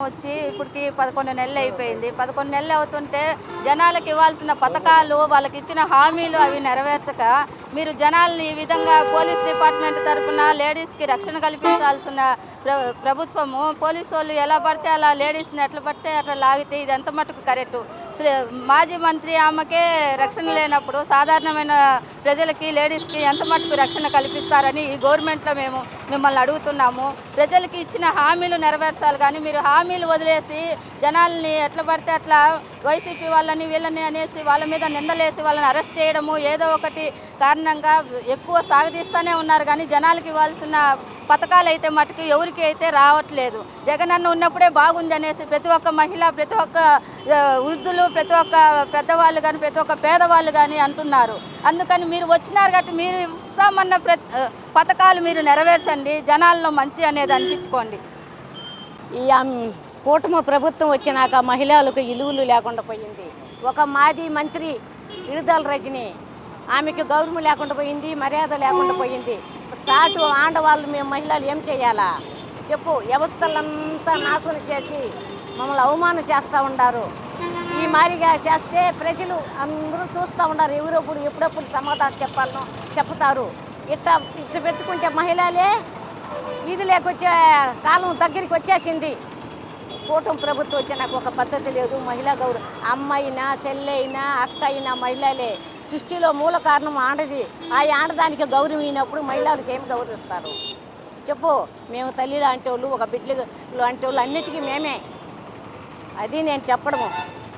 వచ్చి ఇప్పటికి పదకొండు నెలలు అయిపోయింది. పదకొండు నెలలు అవుతుంటే జనాలకు ఇవ్వాల్సిన పథకాలు వాళ్ళకి ఇచ్చిన హామీలు అవి నెరవేర్చక మీరు జనాల్ని ఈ విధంగా పోలీస్ డిపార్ట్మెంట్ తరఫున లేడీస్కి రక్షణ కల్పించాల్సిన ప్ర ప్రభుత్వము పోలీసు వాళ్ళు ఎలా పడితే అలా లేడీస్ని ఎట్లా పడితే అట్లా లాగితే ఇది ఎంత మటుకు కరెక్టు మాజీ మంత్రి ఆమెకే రక్షణ లేనప్పుడు సాధారణమైన ప్రజలకి లేడీస్కి ఎంత మటుకు రక్షణ కల్పిస్తారని ఈ గవర్నమెంట్లో మేము మిమ్మల్ని అడుగుతున్నాము. ప్రజలకి ఇచ్చిన హామీలు నెరవేర్చాలి కానీ మీరు హామీలు వదిలేసి జనాల్ని ఎట్లా పడితే అట్లా వైసీపీ వాళ్ళని వీళ్ళని అనేసి వాళ్ళ మీద నిందలేసి వాళ్ళని అరెస్ట్ చేయడము ఏదో ఒకటి కారణంగా ఎక్కువ సాగదీస్తూనే ఉన్నారు. కానీ జనాలకి ఇవ్వాల్సిన పథకాలు అయితే మటుకు ఎవరికి అయితే రావట్లేదు. జగన్ అన్న ఉన్నప్పుడే బాగుంది అనేసి ప్రతి ఒక్క మహిళ ప్రతి ఒక్క వృద్ధులు ప్రతి ఒక్క పెద్దవాళ్ళు కానీ ప్రతి ఒక్క పేదవాళ్ళు కానీ అంటున్నారు. అందుకని మీరు వచ్చినారు కాబట్టి మీరు ఇస్తామన్న ప్రతి పథకాలు మీరు నెరవేర్చండి. జనాల్లో మంచి అనేది అనిపించుకోండి. ఈ అమ్- కూటమి ప్రభుత్వం వచ్చినాక మహిళలకు ఇలువలు లేకుండా పోయింది. ఒక మాజీ మంత్రి విడుదల రజని ఆమెకి గౌరవం లేకుండా పోయింది మర్యాద లేకుండా పోయింది. సాటు ఆడవాళ్ళు మేము మహిళలు ఏం చేయాలా? చెప్పు వ్యవస్థలంతా నాశనం చేసి మమ్మల్ని అవమానం చేస్తూ ఉండారు. ఈ మారిగా చేస్తే ప్రజలు అందరూ చూస్తూ ఉన్నారు ఎవరప్పుడు ఎప్పుడప్పుడు సమాధానం చెప్పాలనో చెప్తారు. ఇట్లా ఇట్లా పెట్టుకుంటే మహిళలే ఇది లేకొచ్చే కాలం దగ్గరికి వచ్చేసింది. కూటమి ప్రభుత్వం వచ్చే నాకు ఒక పద్ధతి లేదు. మహిళా గౌరవ అమ్మైనా చెల్లైనా అక్క అయినా మహిళలే. సృష్టిలో మూల కారణం ఆడది. ఆ ఆడదానికి గౌరవం అయినప్పుడు మహిళలకు ఏమి గౌరవిస్తారు? చెప్పు. మేము తల్లి లాంటి వాళ్ళు ఒక బిడ్డలు లాంటి వాళ్ళు అన్నిటికీ మేమే. అది నేను చెప్పడము.